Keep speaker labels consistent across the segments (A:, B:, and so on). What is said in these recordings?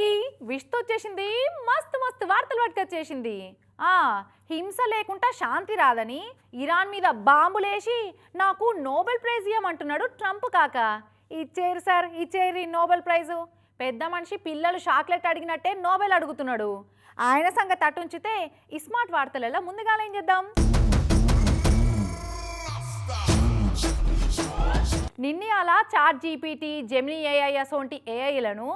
A: మనకి విష్తో వచ్చేసింది మస్తు మస్తు వార్తలు పట్టుకొచ్చేసింది ఆ హింస లేకుండా శాంతి రాదని ఇరాన్ మీద బాంబులేసి నాకు నోబెల్ ప్రైజ్ ఇవ్వమంటున్నాడు ట్రంప్ కాక. ఇచ్చేరు సార్ ఇచ్చేరు ఈ నోబెల్ ప్రైజు. పెద్ద మనిషి పిల్లలు చాక్లెట్ అడిగినట్టే నోబెల్ అడుగుతున్నాడు. ఆయన సంగతి అటుంచితే ఈ స్మార్ట్ వార్తలలో ముందుగా ఏం చేద్దాం? నిన్న అలా చాట్ జీపీటీ జెమిని ఏఐ అసోంటి ఏఐలను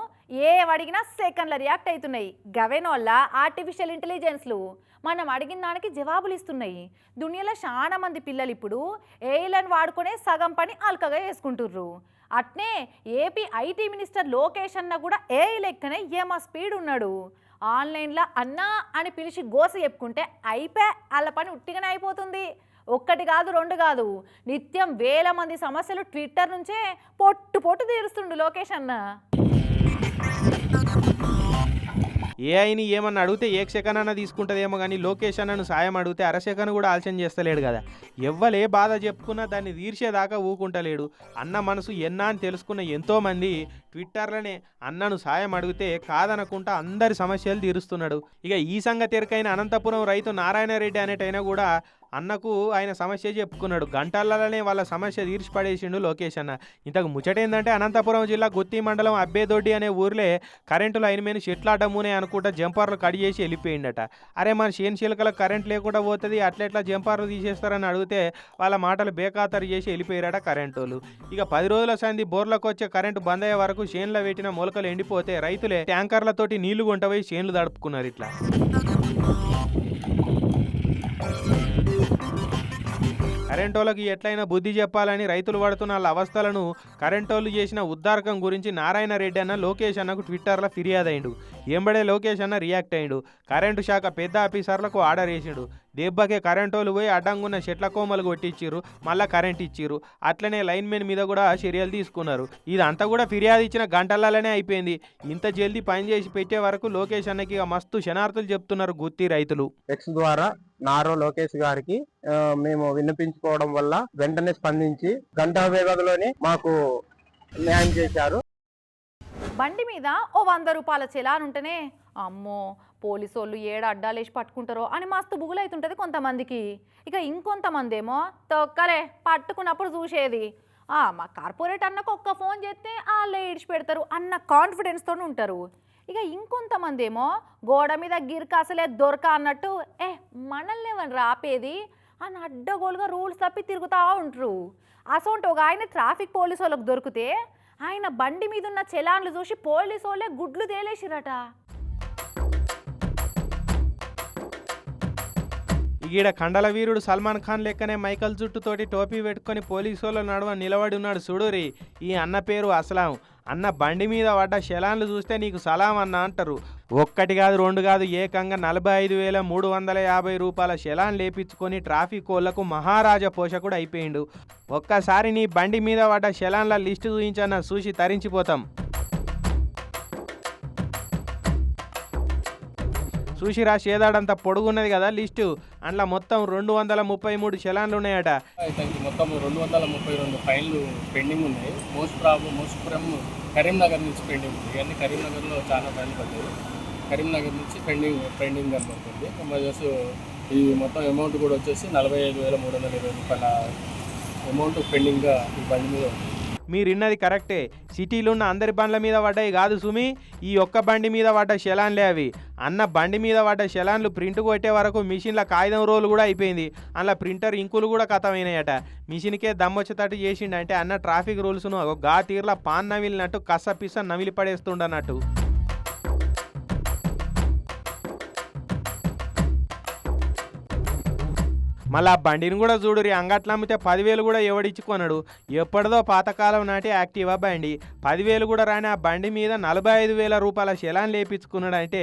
A: ఏ అడిగినా సెకండ్ల రియాక్ట్ అవుతున్నాయి. గవెనోళ్ళ ఆర్టిఫిషియల్ ఇంటెలిజెన్స్లు మనం అడిగిన దానికి జవాబులు ఇస్తున్నాయి. దునియాలో చాలా మంది పిల్లలు ఇప్పుడు ఏఐలను వాడుకునే సగం పని అల్కగా వేసుకుంటుర్రు అట్నే ఏపీ ఐటీ మినిస్టర్ లోకేష్ అన్న కూడా ఏఐ లెక్కనే ఏమా స్పీడ్ ఉన్నాడు. ఆన్లైన్లో అన్నా అని పిలిచి గోస చెప్పుకుంటే అయిపోయి వాళ్ళ పని ఉట్టిగానే అయిపోతుంది. ఒక్కటి కాదు రెండు కాదు. నిత్యం వేల మంది సమస్యలు ట్విట్టర్ నుంచే పొట్టు పొట్టు తీరుస్తుండు లోకేష్ అన్న.
B: ఏఐని ఏమన్నా అడిగితే ఏ సెకండ్ అన్న తీసుకుంటుందేమో కానీ లోకేష్ అన్నను సాయం అడిగితే అర కూడా ఆలస్యం చేస్తలేడు కదా. ఎవ్వలే బాధ చెప్పుకున్నా దాన్ని తీర్చేదాకా ఊకుంటలేడు. అన్న మనసు ఎన్నా అని తెలుసుకున్న ఎంతోమంది ట్విట్టర్లోనే అన్నను సాయం అడిగితే కాదనకుండా అందరి సమస్యలు తీరుస్తున్నాడు. ఇక ఈ సంగతి ఎరకైన అనంతపురం రైతు నారాయణ రెడ్డి అనేటైనా కూడా అన్నకు ఆయన సమస్య చెప్పుకున్నాడు. గంటలలోనే వాళ్ళ సమస్య తీర్చిపడేసిండు లోకేష్ అన్న. ఇంతకు ముచ్చటేందంటే అనంతపురం జిల్లా గుత్తి మండలం అబ్బేదొడ్డి అనే ఊర్లే కరెంటు లైన్ మీద చెట్లు అనుకుంటా జంపర్లు కడి చేసి వెళ్ళిపోయిండట. అరే మన చేను చిలకలకు కరెంట్ లేకుండా పోతుంది అట్లెట్లా జంపర్లు తీసేస్తారని అడిగితే వాళ్ళ మాటలు బేఖాతరు చేసి వెళ్ళిపోయారట కరెంటు వాళ్ళు ఇక పది రోజుల సంది బోర్లకు వచ్చే కరెంటు బంద్ అయ్యే వరకు చేనులో పెట్టిన మొలకలు ఎండిపోతే రైతులే ట్యాంకర్లతోటి నీళ్ళు కొంటపోయి చేన్లు దడుపుకున్నారు ఇట్లా. కరెంటోళ్ళకి ఎట్లయినా బుద్ధి చెప్పాలని రైతులు పడుతున్న వాళ్ళ అవస్థలను కరెంటోళ్ళు చేసిన ఉద్దారకం గురించి నారాయణ రెడ్డి అన్న లోకేష్ అన్నకు ట్విట్టర్లో ఫిర్యాదు అయిండు ఎంబడే లోకేష్ అన్న రియాక్ట్ అయ్యాడు. కరెంటు శాఖ పెద్ద ఆఫీసర్లకు ఆర్డర్ వేసిండు. దెబ్బకే వాళ్ళు పోయి అడ్డంగున్న చెట్ల కోమలు కొట్టించిర్రు. మళ్ళీ కరెంట్ ఇచ్చారు అట్లనే లైన్ మెన్ మీద కూడా చర్యలు తీసుకున్నారు. ఇదంతా కూడా ఫిర్యాదు ఇచ్చిన గంటలలోనే అయిపోయింది. ఇంత జల్దీ పని చేసి పెట్టే వరకు లోకేష్ అన్నకి మస్తు శనార్థులు చెప్తున్నారు గుత్తి రైతులు.
C: ఎక్స్ ద్వారా నారో లోకేష్ గారికి మేము విన్నపించుకోవడం వల్ల వెంటనే స్పందించి గంటా వేగంలోనే మాకు న్యాయం చేశారు.
A: బండి మీద ఓ వంద రూపాయల చెలాన్ ఉంటేనే అమ్మో పోలీసు వాళ్ళు ఏడ అడ్డాలేసి పట్టుకుంటారో అని మస్తు బుగులైతుంటుంది కొంతమందికి. ఇక ఇంకొంతమంది ఏమో తొక్కలే పట్టుకున్నప్పుడు చూసేది. ఆ, మా కార్పొరేట్ అన్నకు ఒక్క ఫోన్ చేస్తే వాళ్ళే ఇడిచి పెడతారు అన్న కాన్ఫిడెన్స్తో ఉంటారు. ఇక ఇంకొంతమంది ఏమో గోడ మీద గిరిక అసలే దొరక అన్నట్టు ఏ మనల్ని ఏమని రాపేది? అని అడ్డగోలుగా రూల్స్ తప్పి తిరుగుతూ ఉంటారు. అసొంటి ఒక ఆయన ట్రాఫిక్ పోలీసు వాళ్ళకి దొరికితే ఆయన బండి మీద ఉన్న చెలాన్లు చూసి పోలీసు వాళ్ళే గుడ్లు తేలేసిరట.
B: ఈడ కండల వీరుడు సల్మాన్ ఖాన్ లెక్కనే మైకల్ జుట్టుతోటి టోపీ పెట్టుకొని పోలీసు వాళ్ళ నడువ నిలబడి ఉన్నాడు సుడూరి ఈ అన్న పేరు అస్లాం. అన్న బండి మీద పడ్డ శలాన్లు చూస్తే నీకు సలాం అన్న అంటారు. ఒక్కటి కాదు రెండు కాదు ఏకంగా నలభై ఐదు వేల మూడు వందల యాభై రూపాయల శలాన్ లేపించుకొని ట్రాఫిక్ కోళ్ళకు మహారాజా పోషకుడు అయిపోయిండు. ఒక్కసారి నీ బండి మీద పడ్డ శలాన్ల లిస్టు చూయించన్న చూసి తరించిపోతాం. చూసిరా చేదాడంత పొడుగున్నది కదా లిస్టు. అందులో మొత్తం రెండు వందల ముప్పై మూడు చలాన్లు ఉన్నాయట.
D: ఇతనికి మొత్తం రెండు వందల ముప్పై రెండు ఫైన్లు పెండింగ్ ఉన్నాయి. Most problem most from Karimnagar నుంచి పెండింగ్ ఉంది. ఇవన్నీ కరీంనగర్లో చాలా ఫైన్లు పడ్డాయి. కరీంనగర్ నుంచి పెండింగ్ పెండింగ్ కనబడుతుంది. మరి ఈ మొత్తం అమౌంట్ కూడా వచ్చేసి నలభై ఐదు వేల మూడు వందల ఇరవై రూపాయల అమౌంట్ పెండింగ్గా ఈ బండి మీద ఉంది.
B: మీరిన్నది కరెక్టే. సిటీలో ఉన్న అందరి బండ్ల మీద పడ్డాయి కాదు సుమి. ఈ ఒక్క బండి మీద పడ్డ శలాన్లే అవి. అన్న బండి మీద పడ్డ శలాన్లు ప్రింట్ కొట్టే వరకు మిషన్ల కాగితం రోలు కూడా అయిపోయింది. అందులో ప్రింటర్ ఇంకులు కూడా కథమైనాయట. మిషన్కే దమ్మొచ్చేటట్టు చేసిండు అంటే అన్న ట్రాఫిక్ రూల్స్ను ఒక గా తీర్లా పాన్ నవిలినట్టు కస పిస్స నవిలి పడేస్తుండన్నట్టు మళ్ళీ ఆ బండిని కూడా చూడురి అంగట్లో అమ్మితే పదివేలు కూడా ఎవడిచ్చుకొనడు ఎప్పటిదో పాతకాలం నాటి యాక్టివా బండి. పదివేలు కూడా రాని ఆ బండి మీద నలభై ఐదు వేల రూపాయల శలాన్ లేపించుకున్నాడు అంటే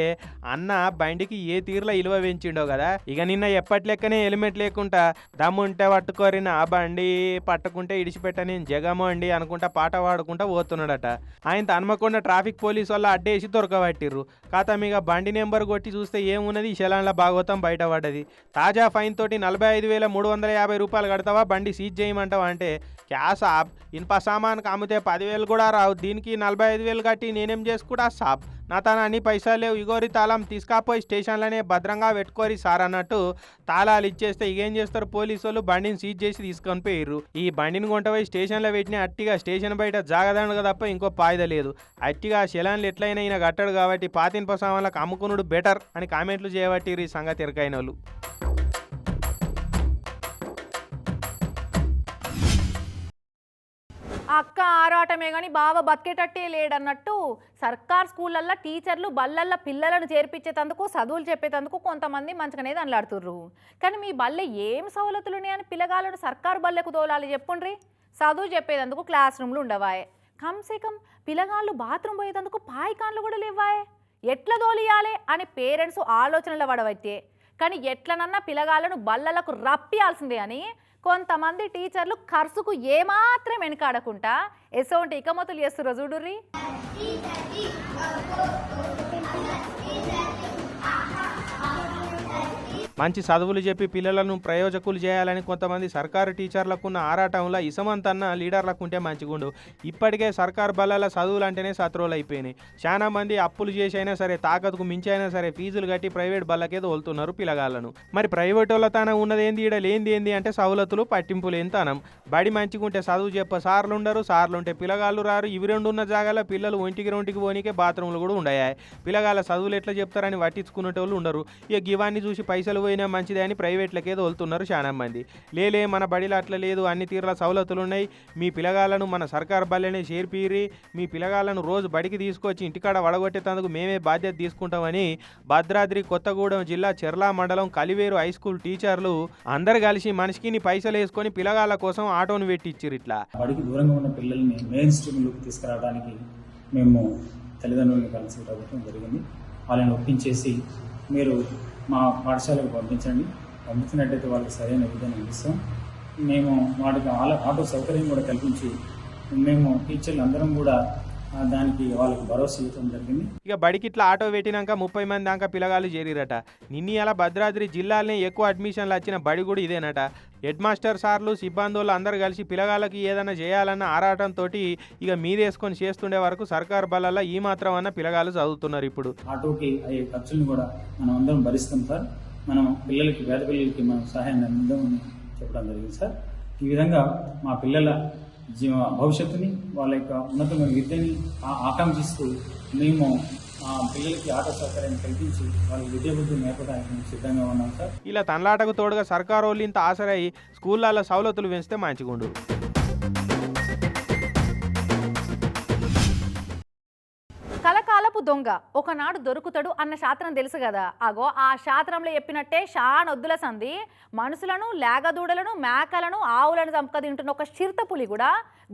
B: అన్న బండికి ఏ తీరులో ఇలువ పెంచిండో కదా. ఇక నిన్న ఎప్పటి లెక్కనే హెల్మెట్ లేకుండా దమ్ముంటే పట్టుకోరి నా బండి పట్టుకుంటే ఇడిచిపెట్ట నేను అండి అనుకుంటా పాట పాడుకుంటా పోతున్నాడట. ఆయన హన్మకొండ ట్రాఫిక్ పోలీస్ వల్ల అడ్డేసి దొరకబట్టిర్రు. కాత ఇక బండి నెంబర్ కొట్టి చూస్తే ఏమున్నది? ఈ శలాన్ల భాగవతం బయటపడ్డది. తాజా ఫైన్ తోటి నలభై ఐదు వేల మూడు వందల యాభై రూపాయలు కడతావా? బండి సీజ్ చేయమంటావా? అంటే క్యా సాబ్ ఇన్ప సామాన్కి అమ్మితే పదివేలు కూడా రావు. దీనికి నలభై ఐదు వేలు కట్టి నేనేం చేసుకుంటా? సాబ్. నా తన అన్ని పైసలు లేవు. ఇగోరి తాళం తీసుకపోయి స్టేషన్లోనే భద్రంగా పెట్టుకోరి సార్ అన్నట్టు తాళాలు ఇచ్చేస్తే ఇగేం చేస్తారు? పోలీసు వాళ్ళు బండిని సీజ్ చేసి తీసుకొని పోయిర్రు. ఈ బండిని కొంటపోయి స్టేషన్లో పెట్టిన అట్టిగా స్టేషన్ బయట జాగదండగా తప్ప ఇంకో పాయిద లేదు. అట్టిగా శలాన్లు ఎట్లయినా ఈయన కట్టాడు కాబట్టి పాతిన సామాన్లకు అమ్ముకునుడు బెటర్ అని కామెంట్లు చేయబట్టిరు ఈ సంగతి ఎరకైన వాళ్ళు
A: ఆరాటమే కానీ బావ బతికేటట్టే లేడన్నట్టు సర్కార్ స్కూళ్ళల్లో టీచర్లు బళ్ళల్లో పిల్లలను చేర్పించేటందుకు చదువులు చెప్పేటందుకు కొంతమంది మంచిగానే దండలాడుతుర్రు. కానీ మీ బల్లె ఏం సవలతులు ఉన్నాయని పిల్లగాళ్ళను సర్కారు బల్లెకు తోలాలి చెప్పుండ్రి? చదువు చెప్పేటందుకు క్లాస్ రూమ్లు ఉండవాయే. కమ్సే కమ్ పిల్లగాళ్ళు బాత్రూమ్ పోయేటందుకు పాయికాన్లు కూడా లేవాయే ఎట్లా తోలియాలి అని పేరెంట్స్ ఆలోచనలు పడవైతే. కానీ ఎట్లనన్నా పిల్లగాళ్ళను బల్లలకు రప్పియాల్సిందే అని కొంతమంది టీచర్లు ఖర్చుకు ఏమాత్రం వెనకాడకుండా ఎసోంటి ఇకమతులు చేస్తున్నారు చూడుర్రీ.
B: మంచి చదువులు చెప్పి పిల్లలను ప్రయోజకులు చేయాలని కొంతమంది సర్కారు టీచర్లకున్న ఆరాటంలో ఇసమంతన్న లీడర్లకు ఉంటే మంచిగుండు. ఇప్పటికే సర్కారు బలాల చదువులు అంటేనే సత్రోలు అయిపోయినాయి చాలా మంది అప్పులు చేసి అయినా సరే తాకతుకు మించి అయినా సరే ఫీజులు కట్టి ప్రైవేట్ బల్లకేదో తోలుతున్నారు పిల్లగాళ్ళను. మరి ప్రైవేట్ వాళ్ళ తన ఉన్నది ఏంది ఈడ లేనిది ఏంది అంటే సవలతులు పట్టింపులు ఎంతనం బడి మంచిగుంటే చదువు చెప్ప సార్లు ఉండరు సార్లు ఉంటే పిల్లగాళ్ళు రారు. ఇవి రెండు ఉన్న జాగాలో పిల్లలు ఒంటికి రొంటికి పోనీకే బాత్రూమ్లు కూడా ఉండయాయి. పిల్లగాళ్ళ చదువులు ఎట్లా చెప్తారని పట్టించుకునేటోళ్ళు ఉండరు. ఇక గివాన్ని చూసి పైసలు పోయినా మంచిదే అని ప్రైవేట్లకేదో తోలుతున్నారు చాలా మంది లేలే మన బడిలో అట్లా లేదు అన్ని తీరుల సవలతులు ఉన్నాయి మీ పిల్లగాళ్ళను మన సర్కార్ బల్లెనే చేర్పిరి మీ పిల్లగాళ్ళను రోజు బడికి తీసుకొచ్చి ఇంటికాడ వడగొట్టేటందుకు మేమే బాధ్యత తీసుకుంటామని భద్రాద్రి కొత్తగూడెం జిల్లా చెర్లా మండలం కలివేరు హై స్కూల్ టీచర్లు అందరు కలిసి మనిషికి పైసలు వేసుకొని పిల్లగాళ్ళ కోసం ఆటోను పెట్టిచ్చిర్రు ఇట్లా.
E: బడికి దూరంగా ఉన్న పిల్లల్ని మెయిన్ స్ట్రీమ్లోకి తీసుకురావడానికి మేము తల్లిదండ్రులను కలిసి జరిగింది. వాళ్ళని ఒప్పించేసి మీరు మా పాఠశాలకు పంపించండి. పంపించినట్టయితే వాళ్ళకి సరైన విధంగా ఇస్తాం. మేము వాటికి ఆటో సౌకర్యం కూడా కల్పించి మేము టీచర్లు అందరం కూడా దానికి వాళ్ళకి భరోసా ఇవ్వడం జరిగింది.
B: ఇక బడికి ఇట్లా ఆటో పెట్టినాక ముప్పై మంది దాకా పిల్లగాళ్ళు చేరిరట. నిన్ని అలా భద్రాద్రి జిల్లాలోనే ఎక్కువ అడ్మిషన్లు వచ్చిన బడి కూడా ఇదేనట. హెడ్ మాస్టర్ సార్లు సిబ్బందులు అందరు కలిసి పిల్లగాళ్ళకి ఏదైనా చేయాలన్న ఆరాటంతో ఇక మీదేసుకొని చేస్తుండే వరకు సర్కార్ బలాల్లో ఈ మాత్రం అన్న పిల్లగాళ్ళు చదువుతున్నారు ఇప్పుడు.
E: ఆటోకి అయ్యే ఖర్చులను కూడా మనం అందరం భరిస్తాం సార్. మనం పిల్లలకి పేద పిల్లలకి మనం సహాయం అందిద్దామని చెప్పడం జరిగింది సార్. ఈ విధంగా మా పిల్లల జీవ భవిష్యత్తుని వాళ్ళ యొక్క ఉన్నతమైన విద్యని ఆ- ఆకాంక్షిస్తూ మేము ఆ పిల్లలకి ఆటో సౌకర్యాన్ని కల్పించి వాళ్ళ విద్య బుద్ధి నేర్పడానికి సిద్ధంగా ఉన్నాం సార్.
B: ఇలా తనలాటకు తోడుగా సర్కారు వాళ్ళు ఇంత ఆసరై స్కూళ్ళల్లో సవలతులు పెంచితే మంచిగుండు.
A: దొంగ. ఒకనాడు దొరుకుతాడు అన్న శాస్త్రం తెలుసు కదా. అగో ఆ శాస్త్రంలో చెప్పినట్టే షానొద్దుల సంధి మనుషులను లేగదూడలను మేకలను ఆవులను చంపక తింటున్న ఒక చిరుత పులి కూడా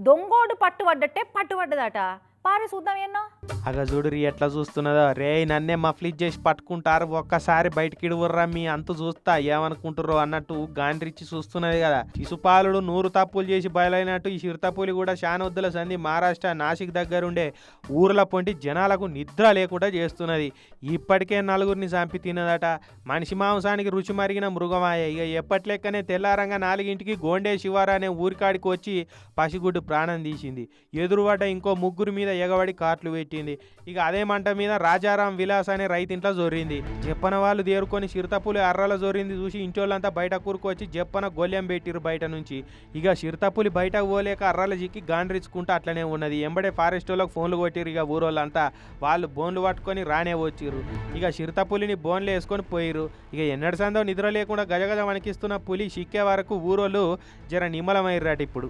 A: దొంగోడు పట్టుబడ్డట్టే పట్టుబడ్డదట. పారి చూద్దాం ఎన్నో.
B: అగ చూడురి ఎట్లా చూస్తున్నదో. రే నన్నే మఫ్లిజ్ చేసి పట్టుకుంటారు ఒక్కసారి బయటికి ఇడువర్రా మీ అంత చూస్తా ఏమనుకుంటుర్రో అన్నట్టు గాండ్రిచ్చి చూస్తున్నది కదా. శిశుపాలుడు నూరు తప్పులు చేసి బయలైనట్టు ఈ చిరుతపులి కూడా శానొద్దుల సంధి మహారాష్ట్ర నాసిక్ దగ్గరుండే ఊర్ల పొంటి జనాలకు నిద్ర లేకుండా చేస్తున్నది. ఇప్పటికే నలుగురిని చంపి తిన్నదట. మనిషి మాంసానికి రుచి మరిగిన మృగమాయ. ఇక ఎప్పట్లెక్కనే తెల్లారంగా నాలుగింటికి గోండే శివార అనే ఊరికాడికి వచ్చి పసిగుడ్డు ప్రాణం తీసింది. ఎదురుబడ్డ ఇంకో ముగ్గురు మీద ఎగబడి కాట్లు పెట్టింది ఇక అదే మంట మీద రాజారాం విలాస్ అనే రైతింట్లో జొర్రింది. జప్పన వాళ్ళు దేరుకొని చిరుతపులి అర్రల జొరింది చూసి ఇంటోళ్ళంతా బయట కూరుకొచ్చి జప్పన గొల్లెం పెట్టిరు బయట నుంచి. ఇక చిరుతపులి బయటకు పోలేక అర్రల జిక్కి గాండ్రిచ్చుకుంటూ అట్లనే ఉన్నది. ఎంబడే ఫారెస్ట్ వాళ్ళకి ఫోన్లు కొట్టిరు ఇక ఊరోళ్ళంతా. వాళ్ళు బోన్లు పట్టుకొని రానే వచ్చిర్రు. ఇక చిరుతపులిని బోన్లు వేసుకొని పోయిరు ఇక ఎన్నడసందో నిద్ర లేకుండా గజగజ వణికిస్తున్న పులి చిక్కే వరకు ఊరోళ్ళు జర నిమ్మలమయ్యారట ఇప్పుడు.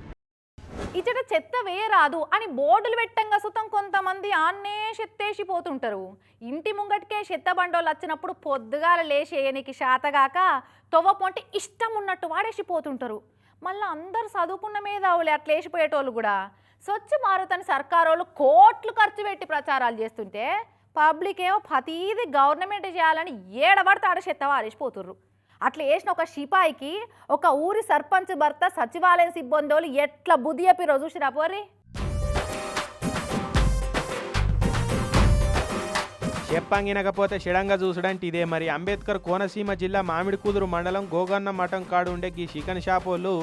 A: చెత్త వేయరాదు అని బోర్డులు పెట్టంగా సుతం కొంతమంది ఆన్నే చెత్తేసి పోతుంటారు. ఇంటి ముంగటికే చెత్త బండోళ్ళు వచ్చినప్పుడు పొద్దుగాల లేచేయనికి శాతగాక తొవ్వ పొంటి ఇష్టం ఉన్నట్టు వాడేసి పోతుంటారు. మళ్ళీ అందరు చదువుకున్న మీద అవులే అట్లా వేసిపోయేటోళ్ళు కూడా. స్వచ్ఛ భారత్ అని సర్కారోళ్ళు కోట్లు ఖర్చు పెట్టి ప్రచారాలు చేస్తుంటే పబ్లిక్ ఏమో ప్రతీది గవర్నమెంట్ చేయాలని ఏడబడితే ఆడ చెత్త వారేసిపోతుర్రు అట్లా వేసిన ఒక సిపాయికి ఒక ఊరి సర్పంచ్ భర్త సచివాలయం సిబ్బంది ఎట్లా బుద్ధి చెప్పి రోజు చూసిరా పోరీ
B: చెప్పంగినకపోతే షిడంగా చూసడంటే ఇదే మరి. అంబేద్కర్ కోనసీమ జిల్లా మామిడికూదురు మండలం గోగన్న మఠం కాడు ఉండే ఈ చికెన్ షాప్ వాళ్ళు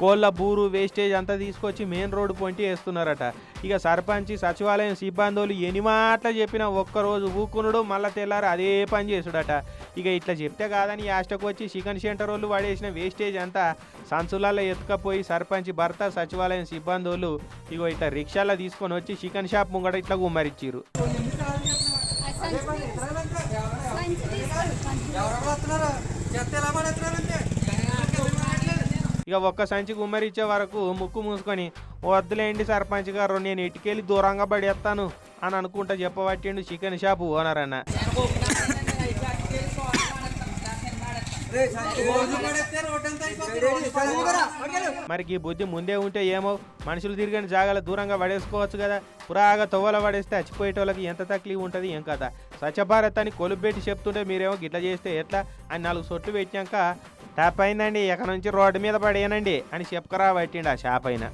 B: కోళ్ళ బూరు వేస్టేజ్ అంతా తీసుకొచ్చి మెయిన్ రోడ్డు పొంటి వేస్తున్నారట. ఇక సర్పంచ్ సచివాలయం సిబ్బందులు ఎన్ని మాటలు చెప్పినా ఒక్కరోజు ఊకునుడు మళ్ళా తెల్లారు అదే పని చేసుడట ఇక ఇట్లా చెప్తే కాదని యాస్టకు వచ్చి చికెన్ సెంటర్ వాళ్ళు పడేసిన వేస్టేజ్ అంతా సంచులలో ఎత్తుకపోయి సర్పంచ్ భర్త సచివాలయం సిబ్బందులు ఇగో ఇట్లా రిక్షాలో తీసుకొని వచ్చి చికెన్ షాప్ ముంగట ఇట్లా గుమ్మరిచ్చారు ఇక ఒక్క సంచి గుమ్మరిచ్చే వరకు ముక్కు మూసుకొని వద్దులేండి సర్పంచ్ గారు నేను ఇటుకెళ్ళి దూరంగా పడేస్తాను అని అనుకుంటా చెప్పబట్టిండు చికెన్ షాపు ఓనర్ అన్న. మరి ఈ బుద్ధి ముందే ఉంటే ఏమో మనుషులు తిరిగిన జాగాల దూరంగా పడేసుకోవచ్చు కదా. పురాగా తొవ్వల పడేస్తే చచ్చిపోయేటోళ్ళకి ఎంత తక్లీఫ్ ఉంటుంది ఏం కదా స్వచ్ఛ భారత్ అని కొలుపెట్టి చెప్తుంటే మీరేమో గిట్లా చేస్తే ఎట్లా? అని నాలుగు సొట్టు పెట్టాక టాప్ అయిందండి ఎక్కడి నుంచి రోడ్డు మీద పడేయనండి అని చెప్పుకరా పట్టిండి ఆ షాప్ అయినా.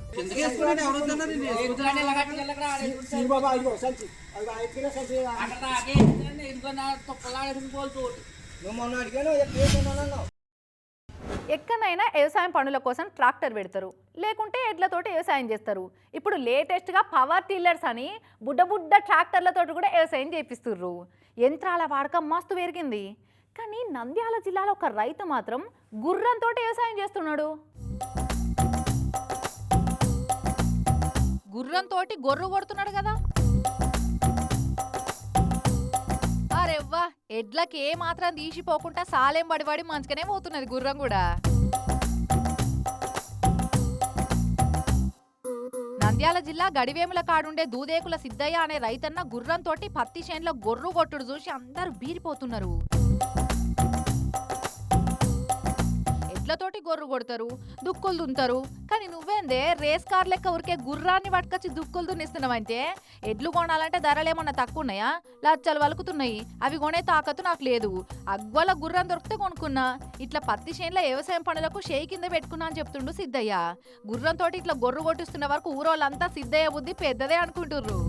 A: ఎక్కడైనా వ్యవసాయం పనుల కోసం ట్రాక్టర్ పెడతారు. లేకుంటే ఎడ్లతోటి వ్యవసాయం చేస్తారు. ఇప్పుడు లేటెస్ట్గా పవర్ టిల్లర్స్ అని బుడ్డ బుడ్డ ట్రాక్టర్లతోటి కూడా వ్యవసాయం చేపిస్తుర్రు. యంత్రాల వాడకం మస్తు పెరిగింది. కానీ నంద్యాల జిల్లాలో ఒక రైతు మాత్రం గుర్రంతో వ్యవసాయం చేస్తున్నాడు. గుర్రంతోటి గొర్రు కొడుతున్నాడు కదా. అరెవ్వా ఎడ్లకి ఏ మాత్రం తీసిపోకుండా సాలెం పడిపడి మంచిగానే పోతున్నది గుర్రం కూడా. నంద్యాల జిల్లా గడివేముల కాడుండే దూదేకుల సిద్ధయ్య అనే రైతన్న గుర్రంతోటి పత్తి చేనులో గొర్రు కొట్టుడు చూసి అందరూ బీరిపోతున్నారు. గొర్రు కొడతారు దుక్కులు దుంతారు కానీ నువ్వేందే రేస్ కార్ లెక్క ఉరికే గుర్రాన్ని పట్టుకొచ్చి దుక్కులు దున్నిస్తున్నావంటే ఎడ్లు కొనాలంటే ధరలేమన్నా తక్కువ ఉన్నాయా? లచ్చలు వలుకుతున్నాయి. అవి కొనే తాకత్తు నాకు లేదు. అగ్వల గుర్రం దొరికితే కొనుక్కున్నా. ఇట్లా పత్తి చేనుల వ్యవసాయం పనులకు షేయి కింద పెట్టుకున్నా అని చెప్తుండు సిద్ధయ్య. గుర్రంతో ఇట్లా గొర్రు కొట్టిస్తున్న వరకు ఊరోళ్ళంతా సిద్ధయ్య బుద్ధి పెద్దదే అనుకుంటుర్రు.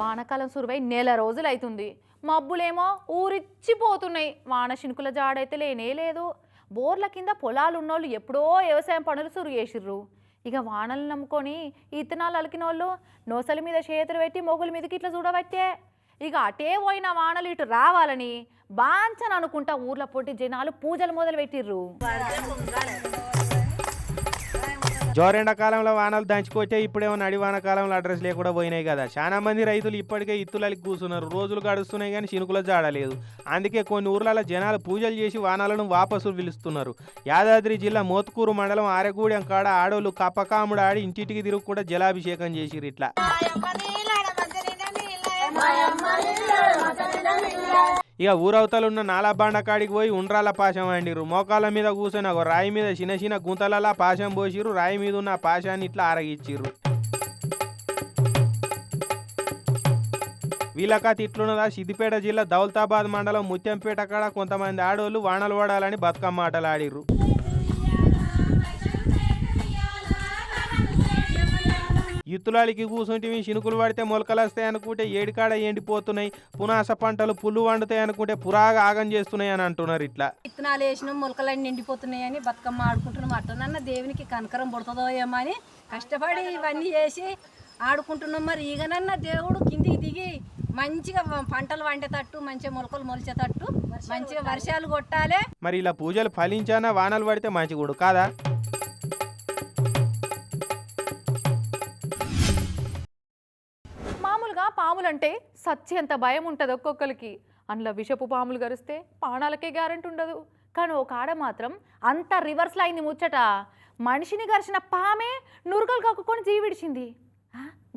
A: వానకాలం సురువై నెల రోజులు అవుతుంది మబ్బులేమో ఊరిచ్చిపోతున్నాయి. వాన శినుకుల జాడైతే లేనే లేదు. బోర్ల కింద పొలాలు ఉన్నోళ్ళు ఎప్పుడో వ్యవసాయం పనులు సురు చేసిర్రు. ఇక వానలు నమ్ముకొని ఇత్తనాలు అలికిన వాళ్ళు మీద చేతులు పెట్టి మొగుల మీదకి ఇట్లా చూడబట్టే. ఇక అటే పోయిన వానలు ఇటు రావాలని బాంచని అనుకుంటా ఊర్ల పొట్టి జనాలు పూజలు మొదలు పెట్టిర్రు
B: జోరెండకాలంలో వానలు దంచుకొచ్చే ఇప్పుడేమో నడి వానకాలంలో అడ్రస్ లేకుండా పోయినాయి కదా. చాలా మంది రైతులు ఇప్పటికే ఇత్తులకి కూర్చున్నారు. రోజులు గడుస్తున్నాయి కానీ చినుకుల జాడలేదు అందుకే కొన్ని ఊర్లలో జనాలు పూజలు చేసి వానాలను వాపసు పిలుస్తున్నారు. యాదాద్రి జిల్లా మోత్కూరు మండలం ఆరెగూడెం కాడ ఆడోళ్ళు కప్పకాముడు ఆడి ఇంటికి తిరుగు కూడా జలాభిషేకం చేసిరు ఇట్లా. ఇక ఊరవతలు ఉన్న నాలబాండ కాడికి పోయి ఉండ్రాల పాశం వండిరు మోకాళ్ళ మీద కూర్చొని ఒక రాయి మీద చిన్న చిన్న గుంతలలా పాశం పోసిరు రాయి మీద ఉన్న పాశాన్ని ఇట్లా ఆరగిచ్చిర్రు. వీళ్ళక తిట్లున్నదా? సిద్దిపేట జిల్లా దౌలతాబాద్ మండలం ముత్యంపేట కాడ కొంతమంది ఆడోళ్ళు వానలు పడాలని బతుకమ్మ ఆటలు ఆడిర్రు ఇత్తులాలికి కూర్చుంటే చినుకులు పడితే మొలకలు వస్తాయి అనుకుంటే ఏడికాడ ఎండిపోతున్నాయి పునాస పంటలు పుల్లు వండుతాయి అనుకుంటే పురాగా ఆగం చేస్తున్నాయి అని అంటున్నారు ఇట్లా.
F: విత్తనాలు వేసినాం మొలకలన్నీ నిండిపోతున్నాయని బతుకమ్మ ఆడుకుంటున్నాం అట్టనన్న దేవునికి కనకరం పుడుతుందో ఏమో అని కష్టపడి ఇవన్నీ చేసి ఆడుకుంటున్నాం మరి. ఈగనన్న దేవుడు కిందికి దిగి మంచిగా పంటలు వండేటట్టు మంచిగా మొలకలు మొలిచేటట్టు మంచిగా వర్షాలు కొట్టాలి.
B: మరి ఇలా పూజలు ఫలించానా వానలు పడితే మంచిగుడు కాదా?
A: పాములంటే సచ్చేంత భయం ఉంటుంది ఒక్కొక్కరికి. అందులో విషపు పాములు గరిస్తే ప్రాణాలకే గ్యారెంటీ ఉండదు. కానీ ఒక ఆడ మాత్రం అంత రివర్స్లో అయింది ముచ్చట. మనిషిని గరిచిన పామే నురుకలు కక్కుకొని జీవిడిచింది.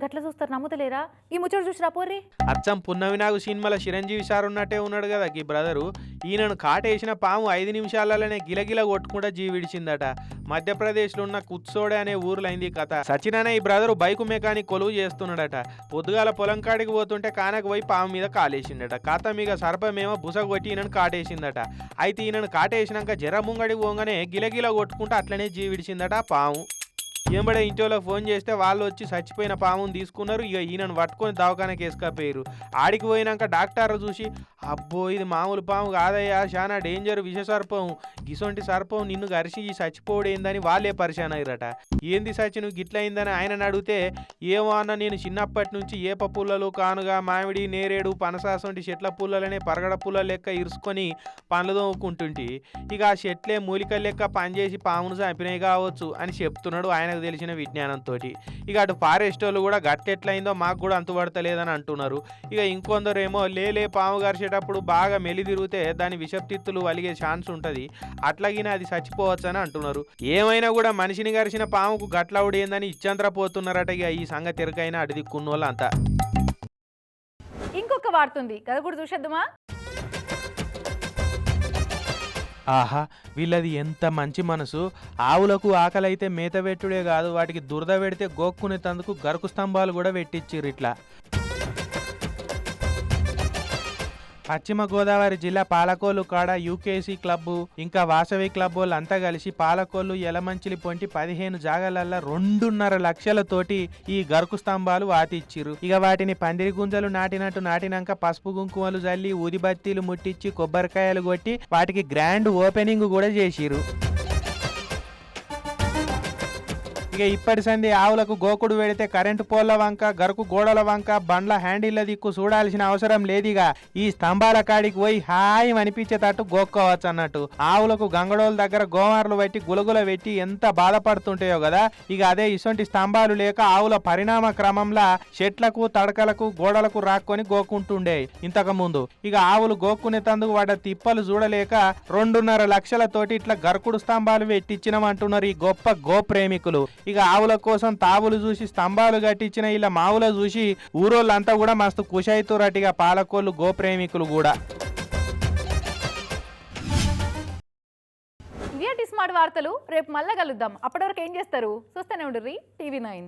A: గట్ల చూస్తారు నమ్ముతలేరా? ఈ ముచ్చట చూసిరా పోర్రి?
B: అచ్చం పున్నమి నాగు సినిమాలో చిరంజీవి సార్ ఉన్నట్టే ఉన్నాడు కదా ఈ బ్రదరు. ఈయనను కాటేసిన పాము ఐదు నిమిషాలలోనే గిలగిల కొట్టుకుంటా జీవిడిచిందట. మధ్యప్రదేశ్లో ఉన్న కుత్సోడే అనే ఊర్లో అయింది ఈ కథ. సచిన్ ఈ బ్రదరు బైకు మెకానిక్ కొలువు చేస్తున్నాడట. పొద్దుగాల పొలం కాడికి పోతుంటే కానకు పోయి పాము మీద కాలేసిండట కథ మీద సర్పమేమో బుస కొట్టి ఈయనను కాటేసిందట. అయితే ఈయనను కాటేసినాక జర ముంగడి పోగానే గిలగిల కొట్టుకుంటూ అట్లనే జీవిడిచిందట పాము. ఎంబడే ఇంట్లో ఫోన్ చేస్తే వాళ్ళు వచ్చి చచ్చిపోయిన పాముని తీసుకున్నారు. ఇక ఈయనను పట్టుకొని దవాఖానకి వేసుకపోయారు. ఆడికి పోయినాక డాక్టర్ చూసి అబ్బో ఇది మామూలు పాము కాదయ్యా చాలా డేంజర్ విష సర్పం గిసొంటి సర్పం నిన్ను గరిసి చచ్చిపోడేందని వాళ్ళే పరిశాన్ అయ్యారట ఏంది సచి నువ్వు గిట్లయిందని ఆయన అడిగితే ఏమో అన్న నేను చిన్నప్పటి నుంచి ఏప పుల్లలు కానుగా మామిడి నేరేడు పనసాసంటి చెట్ల పుల్లలనే పరగడ పుల్ల లెక్క ఇరుసుకొని పండ్లు తోముకుంటుంటి. ఇక ఆ చెట్లే మూలికల లెక్క పనిచేసి పామును చంపినాయి కావచ్చు అని చెప్తున్నాడు ఆయన మనకు తెలిసిన విజ్ఞానంతో ఇక అటు ఫారెస్ట్ వాళ్ళు కూడా గట్టెట్లయిందో మాకు కూడా అంతుపడతలేదని అంటున్నారు. ఇక ఇంకొందరు ఏమో లేలే పాము గరిచేటప్పుడు బాగా మెలి తిరిగితే దాని విషప్తిత్తులు వలిగే ఛాన్స్ ఉంటుంది. అట్లాగిన అది చచ్చిపోవచ్చు అని అంటున్నారు. ఏమైనా కూడా మనిషిని గరిచిన పాముకు గట్లవుడు ఏందని ఇచ్చంతర ఇక ఈ సంగతి ఎరకైనా అటు దిక్కున్న వాళ్ళంతా
A: ఇంకొక వార్తుంది కదా కూడా చూసేద్దామా?
B: ఆహా వీళ్ళది ఎంత మంచి మనసు. ఆవులకు ఆకలైతే మేత పెట్టుడే కాదు వాటికి దురద పెడితే గోక్కునేతందుకు గరుకు స్తంభాలు కూడా పెట్టించిర్రు ఇట్లా. పశ్చిమ గోదావరి జిల్లా పాలకోలు కాడ యూకేసీ క్లబ్ ఇంకా వాసవి క్లబ్ వాళ్ళంతా కలిసి పాలకోళ్ళు ఎలమంచిలి పొంటి పదిహేను జాగాలల్లో రెండున్నర లక్షలతోటి ఈ గరుకు స్తంభాలు వాతిచ్చిర్రు ఇక వాటిని పందిరి గుంజలు నాటినట్టు నాటినాక పసుపు కుంకుమలు జల్లి ఊదిబత్తీలు ముట్టించి కొబ్బరికాయలు కొట్టి వాటికి గ్రాండ్ ఓపెనింగ్ కూడా చేసిరు ఇక ఇప్పటి సంది ఆవులకు గోకుడు పెడితే కరెంటు పోల్ల వంక గరుకు గోడల వంక బండ్ల హ్యాండిల్ల దిక్కు చూడాల్సిన అవసరం లేదిగా. ఈ స్తంభాల కాడికి పోయి హాయి అనిపించేటట్టు గోక్కోవచ్చు అన్నట్టు. ఆవులకు గంగడోల దగ్గర గోమార్లు పెట్టి గులగుల పెట్టి ఎంత బాధపడుతుంటాయో కదా. ఇక అదే ఇటువంటి స్తంభాలు లేక ఆవుల పరిణామ క్రమంలో చెట్లకు తడకలకు గోడలకు రాక్కొని గోకుంటుండే ఇంతకు ముందు. ఇక ఆవులు గోక్కునే తందుకు వాడ తిప్పలు చూడలేక రెండున్నర లక్షలతోటి ఇట్లా గరుకుడు స్తంభాలు పెట్టించినమంటున్నారు ఈ గొప్ప గో ప్రేమికులు ఇక ఆవుల కోసం తావులు చూసి స్తంభాలు కట్టించిన ఇలా మావుల చూసి ఊరోళ్ళంతా కూడా మస్తు కుషైతురటిగా పాలకోళ్ళు గో ప్రేమికులు కూడా
A: స్మార్ట్ వార్తలు రేపు మళ్ళా కలుద్దాం. అప్పటివరకు ఏం చేస్తారు? చూస్తూనే ఉండ్రి టీవీ నైన్.